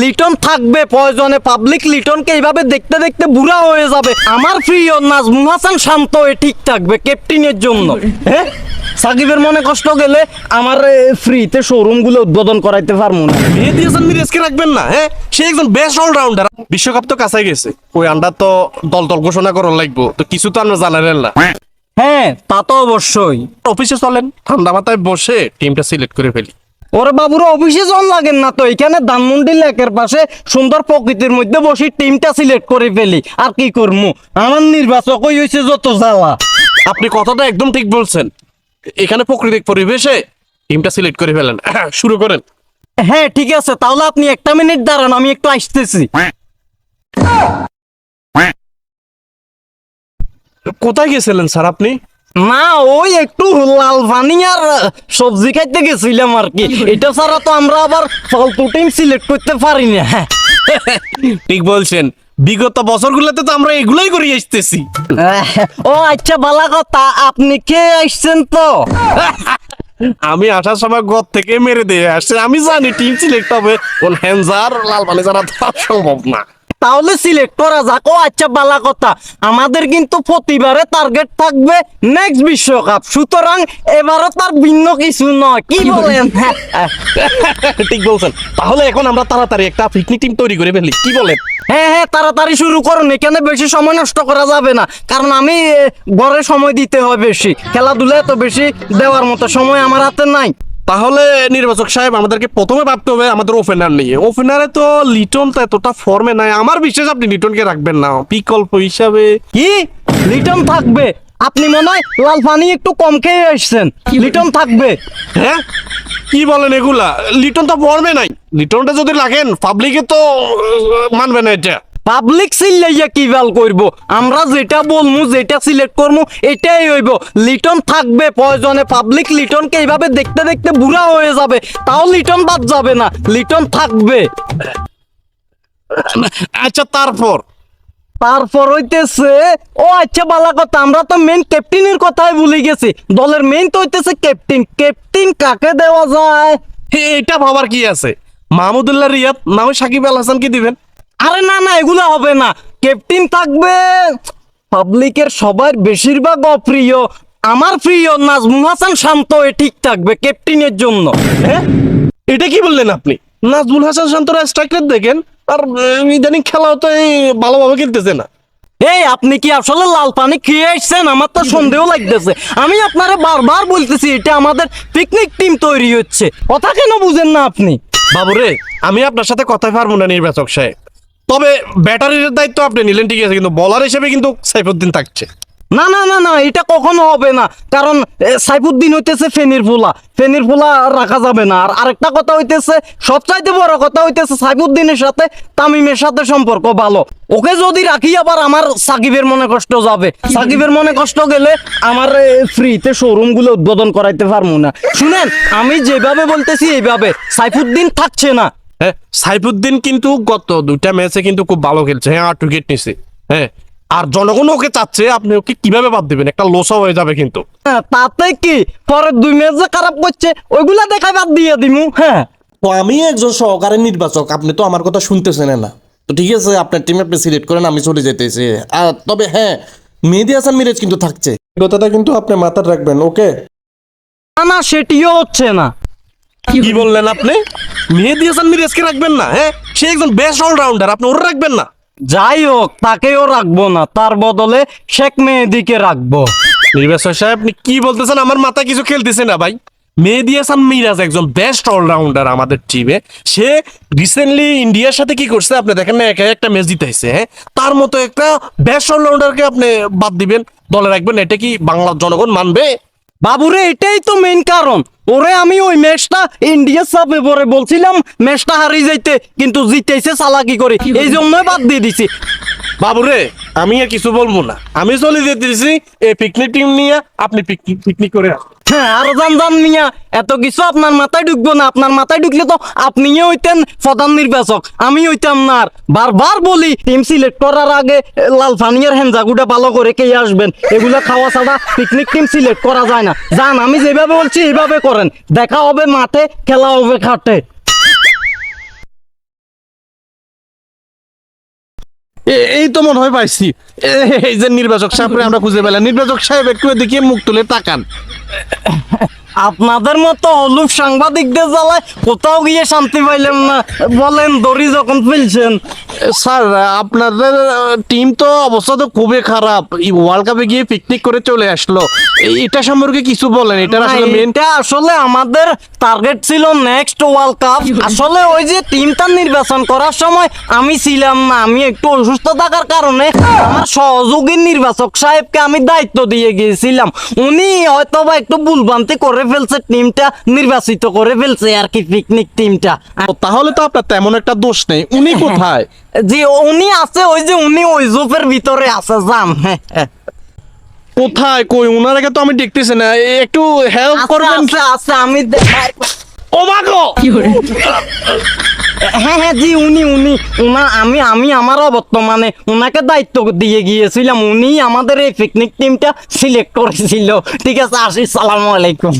লিটন থাকবে প্রয়োজনে পাবলিক লিটনকে এইভাবে দেখতে দেখতে বুড়া হয়ে যাবে। আমার প্রিয় নাজমুল হাসান শান্ত হয়ে ঠিক থাকবে ক্যাপ্টেনের জন্য। হ্যাঁ? সাকিবের মনে কষ্ট গেলে আমার ফ্রিতে শোরুমগুলো উদ্বোধন করাইতে পারব না। মেহেদি হাসান মিরাজকে রাখবেন না হ্যাঁ? সে একজন বেস্ট অলরাউন্ডার বিশ্বকাপ তো কাছে গেছে। ওই আন্ডার তো দল দল ঘোষণা করার লাগবো। তো কিছু তো আমরা জানালেন না। হ্যাঁ তা তো অবশ্যই। অফিসে চলেন ঠান্ডা মাথায় বসে টিমটা সিলেক্ট করে ফেলি। ওরে বাবুরা অফিসে জন লাগেন না তো এখানে ধানমন্ডি লেকের পাশে সুন্দর প্রকৃতির মধ্যে বসে টিমটা সিলেক্ট করে ফেলি আর কি করব আমার নির্বাচক হয়েছে যত জ্বালা। আপনি কথাটা একদম ঠিক বলছেন। এখানে প্রাকৃতিক পরিবেশে টিমটা সিলেক্ট করে ফেলেন। শুরু করেন। হ্যাঁ ঠিক আছে তাহলে আপনি একটা মিনিট দাঁড়ান আমি একটু আসতেছি। কোথায় গেছিলেন স্যার আপনি? না ওই একটু লাল পানি আর সবজি খাইতে গেছিলাম আর কি। এটা ছাড়া তো আমরা আবার ফালতু টিম সিলেক্ট করতে পারি না। হ্যাঁ। ঠিক বলছেন। বিগত বছরগুলোতে তো আমরা এগুলোই করে আসতেছি। ও আচ্ছা ভালো কথা আপনি কে আসছেন তো? আমি আসার সময় ঘর থেকে মেরে দিয়ে আসছে। আমি জানি টিম সিলেক্ট হবে। কোন হ্যান্সার লাল পানি ছাড়া তো সম্ভব না। তাহলে সিলেক্ট করা যাক। ও আচ্ছা বালা কথা। আমাদের কিন্তু প্রতিবারে টার্গেট থাকবে নেক্সট বিশ্বকাপ। সুতরাং এবারও তার ভিন্ন কিছু নয়। কি বলেন? ঠিক বলছেন। তাহলে এখন আমরা তাড়াতাড়ি একটা পিকনিক টিম তৈরি করে ফেলি। কি বলেন? হ্যাঁ হ্যাঁ তাড়াতাড়ি শুরু করুন। এখানে বেশি সময় নষ্ট করা যাবে না। কারণ আমি ঘরে সময় দিতে হয় বেশি। খেলাধুলা এত বেশি দেওয়ার মতো সময় আমার হাতে নাই। তাহলে নির্বাচক সাহেব আমাদেরকে প্রথমে ভাবতে হবে আমাদের ওপেনার নিয়ে। ওপেনারে তো লিটন তো এতটা ফর্মে নাই। আমার বিশ্বাস আপনি লিটনকে রাখবেন না। বিকল্প হিসাবে কি? লিটন থাকবে? আপনি মনে হয় লাল পানি একটু কম খেয়ে আসছেন। লিটন থাকবে। হ্যাঁ? কি বলেন এগুলা? লিটন তো ফর্মে নাই। লিটনটা যদি লাগেন পাবলিকে তো মানবে না এটা। পাবলিক সিলেইয়া কি ভালো করব আমরা যেটা বলমু যেটা সিলেক্ট করমু এটাই হইব। লিটন থাকবে প্রয়োজনে পাবলিক লিটনকে এইভাবে দেখতে দেখতে বুড়া হয়ে যাবে। তাও লিটন বাদ যাবে না লিটন থাকবে। আচ্ছা তারপর? তারপর হইতেছে ও আচ্ছা বালা কথা আমরা তো মেন ক্যাপ্টেনের কথাই ভুলে গেছি। দলের মেন তো হইতেছে ক্যাপ্টেন ক্যাপ্টেন কাকে দেওয়া যায়? এটা ভাবার কি আছে? মাহমুদুল্লাহ রিয়াদ নামে সাকিব আল হাসান কি দিবেন। আরে না না এগুলো হবে না। ক্যাপ্টেন থাকবে। পাবলিকের সবার বেশিরভাগ অপ্রিয়। আমার প্রিয় নাজমুল হাসান শান্ত হয়ে ঠিক থাকবে ক্যাপ্টেনের জন্য। হ্যাঁ? এটা কি বললেন আপনি? নাজমুল হাসান শান্তরা স্ট্রাইকার দেখেন আর ইদানিং খেলাও তো এই ভালোভাবে খেলতেছে না। এই আপনি কি আসলে লাল পানি খেয়ে আসছেন আমার তো সন্দেহ লাগতেছে। আমি আপনারা বারবার বলতেছি এটা আমাদের পিকনিক টিম তৈরি হচ্ছে। কথা কেন বুঝেন না আপনি? বাবুরে আমি আপনার সাথে কথাই পারব না নির্বাচক সাহেব। তবে ব্যাটারির দায়িত্ব আপনি নিলেন, ঠিক আছে, কিন্তু বলার হিসেবে কিন্তু সাইফুদ্দিন থাকছে। না না না না, এটা কখনো হবে না। কারণ সাইফুদ্দিন হইতেছে ফেনির ফুলা। ফেনির ফুলা রাখা যাবে না। আর আরেকটা কথা হইতেছে, সবচাইতে বড় কথা হইতেছে সাইফুদ্দিনের সাথে তামিমের সাথে সম্পর্ক ভালো। ওকে যদি রাখি, আবার আমার সাকিবের মনে কষ্ট যাবে। সাকিবের মনে কষ্ট গেলে আমার ফ্রিতে শোরুমগুলো উদ্বোধন করাইতে পারব না। শুনেন, আমি যেভাবে বলতেছি এইভাবে, সাইফুদ্দিন থাকছে না। হ্যাঁ সাইফুদ্দিন কিন্তু গত দুইটা ম্যাচে কিন্তু খুব ভালো খেলছে। হ্যাঁ আট উইকেট নিছে। হ্যাঁ আর জনগণ ওকে চাচ্ছে আপনি ওকে কীভাবে বাদ দিবেন? একটা লোসা হয়ে যাবে কিন্তু। হ্যাঁ তাতে কি? পরের দুই ম্যাচ যে খারাপ করছে ওইগুলা দেখাই বাদ দিয়ে দিমু হ্যাঁ। তো আমি একজন সহকারী নির্বাচক আপনি তো আমার কথা শুনতেছেন না। তো ঠিক আছে আপনার টিম আপনি সিলেক্ট করেন আমি চলে যেতেছি আর তবে হ্যাঁ মেহেদি হাসান মিরাজ কিন্তু থাকছে। কথাটা কিন্তু আপনি মাথায় রাখবেন ওকে? না না সেটিও হচ্ছে না। কি বললেন আপনি? মেহেদি হাসান মিরাজকে রাখবেন না হ্যাঁ? সে একজন বেস্ট অলরাউন্ডার আপনি ওরা রাখবেন না? যাই হোক তাকেও রাখব না তার বদলে শেখ মেহেদিকে রাখব। নির্বাচক সাহেব আপনি কি বলতেছেন? আমার মাথায় কিছু খেলতেছে না ভাই। মেহেদি হাসান মিরাজ একজন বেস্ট অলরাউন্ডার আমাদের টিমে সে রিসেন্টলি ইন্ডিয়ার সাথে কি করছে? আপনি দেখেন না একা একটা ম্যাচ জিতাইছে হ্যাঁ? তার মতো একটা বেস্ট অলরাউন্ডারকে আপনি বাদ দিবেন দলে রাখবেন। এটা কি বাংলার জনগণ মানবে? বাবুরে, এটাই তো মেন কারণ। ওরে, আমি ওই ম্যাচটা ইন্ডিয়া সাপে পরে বলছিলাম, ম্যাচটা হারিয়ে যাইতে, কিন্তু জিতেছে চালাকি করে। এই জন্যই বাদ দিয়ে দিছি। বাবুরে, আমি আর কিছু বলব না। আমি চলে যেতেছি এই পিকনিক টিম নিয়ে আপনি পিকনিক পিকনিক করে আরও জান জান মিয়া। এত কিছু আপনার মাথায় ঢুকবো না। আপনার মাথায় ঢুকলে তো হইতেন প্রধান নির্বাচক। আমি হইতাম না বারবার বলি টিম সিলেক্ট করার আগে লাল ফানিয়ার হ্যান্ডাগুটা ভালো করে কে আসবেন? এগুলা খাওয়া ছাড়া পিকনিক টিম সিলেক্ট করা যায় না। যান, আমি যেভাবে বলছি, এইভাবে করেন। দেখা হবে মাঠে, খেলা হবে খাটে। এই তো মনে হয় পাইছি। এই যে নির্বাচক সাহেব আমরা খুঁজে পেলাম। নির্বাচক সাহেব একটু এদিকে মুখ তুলে তাকান। আপনাদের মতো হলুপ সাংবাদিকদের জ্বালায় কোথাও গিয়ে শান্তি পাইলাম না। বলেন দড়ি যখন ফেলছেন। স্যার আপনাদের টিম তো অবস্থা তো খুবই খারাপ। ওয়ার্ল্ড কাপে গিয়ে পিকনিক করে চলে আসলো। এটা সম্পর্কে কিছু বলেন এটার আসলে মেনটা আসলে আমাদের টার্গেট ছিল নেক্সট ওয়ার্ল্ড কাপ আসলে ওই যে টিমটা নির্বাচন করার সময় আমি ছিলাম না আমি একটু অসুস্থ থাকার কারণে আমার সহযোগী নির্বাচক সাহেবকে আমি দায়িত্ব দিয়ে গিয়েছিলাম। উনি হয়তো বা একটু ভুলভ্রান্তি করে ফেলছে টিমটা নির্বাচিত করে ফেলছে আর কি পিকনিক টিমটা তাহলে তো আপনার তেমন একটা দোষ নেই। উনি কোথায়? জি উনি আছে ওই যে উনি ওই জোপের ভিতরে আছে যান হ্যাঁ হ্যাঁ। কোথায়? কই? ওনারাকে তো আমি দেখতেছি না। একটু হেল্প করবেন? আছে আমি আমি ও হ্যাঁ হ্যাঁ জি উনি উনি। উনা আমি আমি আমারও বর্তমানে উনাকে দায়িত্ব দিয়ে গিয়েছিলাম। উনি আমাদের এই পিকনিক টিমটা সিলেক্ট করেছিল। ঠিক আছে আসি সালামু আলাইকুম।